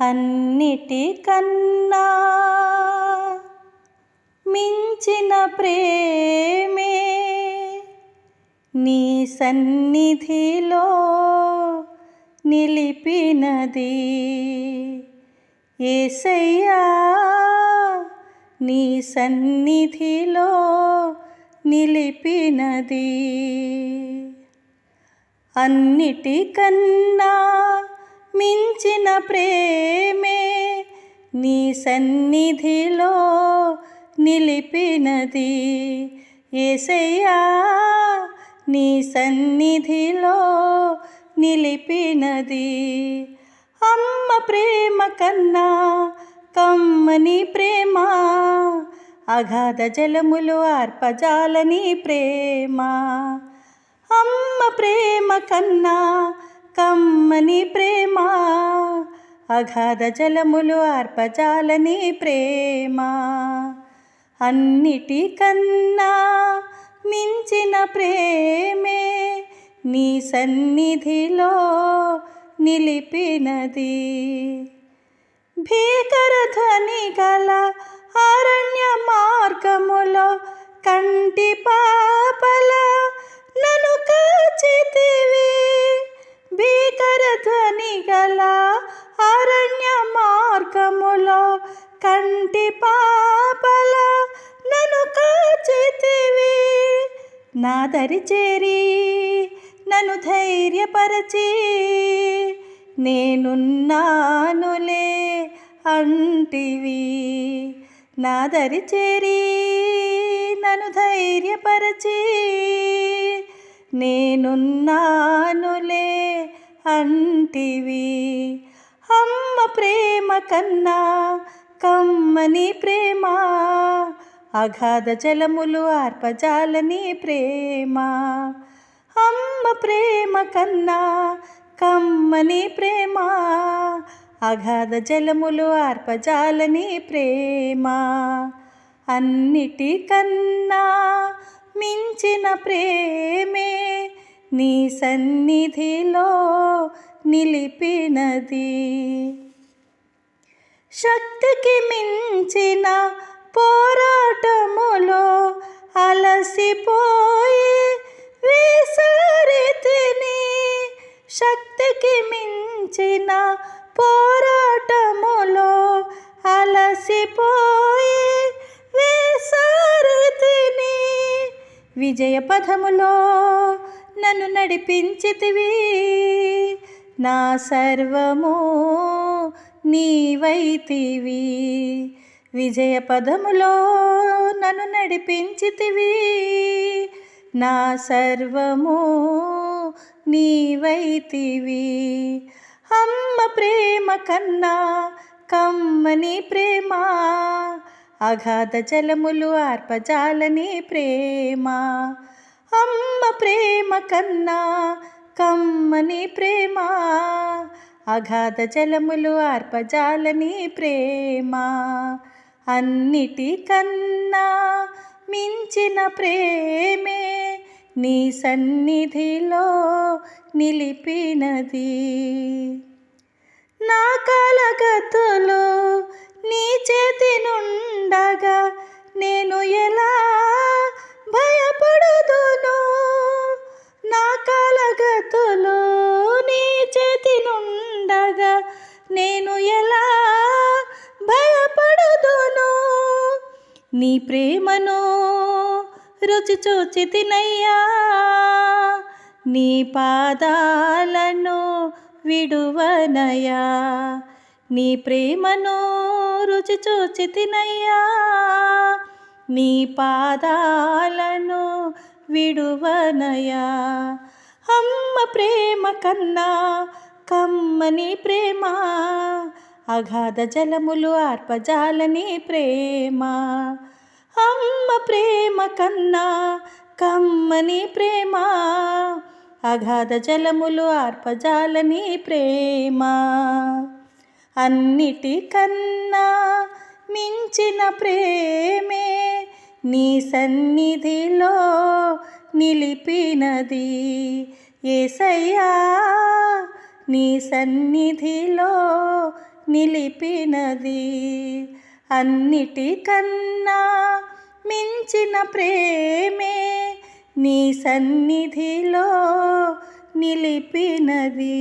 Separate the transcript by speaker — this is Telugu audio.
Speaker 1: అన్నిటికన్నా మించిన ప్రేమే నీ సన్నిధిలో నిలిపినది. ఏసయ్యా నీ సన్నిధిలో నిలిపినది. అన్నిటికన్నా మించిన ప్రేమే నీ సన్నిధిలో నిలిపినది. ఏసయ్యా నీ సన్నిధిలో నిలిపినది. అమ్మ ప్రేమ కన్నా కమ్మని ప్రేమ అగాధ జలములు అర్పజాలని ప్రేమ. అమ్మ ప్రేమ కన్నా కమ్మని ప్రేమ అగాధ జలములు అర్పజాలని ప్రేమ. అన్నిటికన్నా మించిన ప్రేమే నీ సన్నిధిలో నిలిపినది. భీకర ధ్వని గల అరణ్య మార్గములో కంటి పాపల ధ్వని గల అరణ్య మార్గములో కంటి పాపల నన్ను కాచితివి. నా దరి చేరి నన్ను ధైర్యపరచి నేనున్నానులే అంటివి. నా దరి చేరి నన్ను ధైర్యపరచి నేనున్నానులే అంటివి. అమ్మ ప్రేమ కన్నా కమ్మని ప్రేమ అగాధ జలములు ఆర్పజాలని ప్రేమ. అమ్మ ప్రేమ కన్నా కమ్మని ప్రేమ అగాధ జలములు ఆర్పజాలని ప్రేమ. అన్నిటికన్నా మించిన ప్రేమే నీ సన్నిధిలో నిలిపినది. శక్తికి మించిన పోరాటములో అలసిపోయి వేసరితిని. శక్తికి మించిన పోరాటములో అలసిపోయి వేసరితిని. విజయ పథములో నన్ను నడిపించితివి. నా సర్వము నీవైతివి. విజయ పదములో నన్ను నడిపించితివి. నా సర్వము నీవైతివి. అమ్మ ప్రేమ కన్నా కమ్మని ప్రేమ అగాధ జలములు ఆర్పజాలని ప్రేమ. అమ్మ ప్రేమ కన్నా కమ్మని ప్రేమ అగాధ జలములు ఆర్పజాలని ప్రేమ. అన్నిటికన్నా మించిన ప్రేమే నీ సన్నిధిలో నిలిపినది. నా కాలగతులు నీ చేతి నుండగా నేను ఎలా నుండగా నేను ఎలా భయపడదును? నీ ప్రేమను రుచి చూచి తినయ్యా. నీ పాదాలను విడువనయా నీ ప్రేమను రుచి చూచి తినయ్యా. నీ పాదాలను విడువనయా అమ్మ ప్రేమ కన్నా కమ్మని ప్రేమ అగాధ జలములు ఆర్పజాలని ప్రేమ. అమ్మ ప్రేమ కన్నా కమ్మని ప్రేమ అగాధ జలములు ఆర్పజాలని ప్రేమ. అన్నిటికన్నా మించిన ప్రేమే నీ సన్నిధిలో నిలిపినది. ఏసయ్యా నీ సన్నిధిలో నిలిపినది. అన్నిటికన్నా మించిన ప్రేమే నీ సన్నిధిలో నిలిపినది.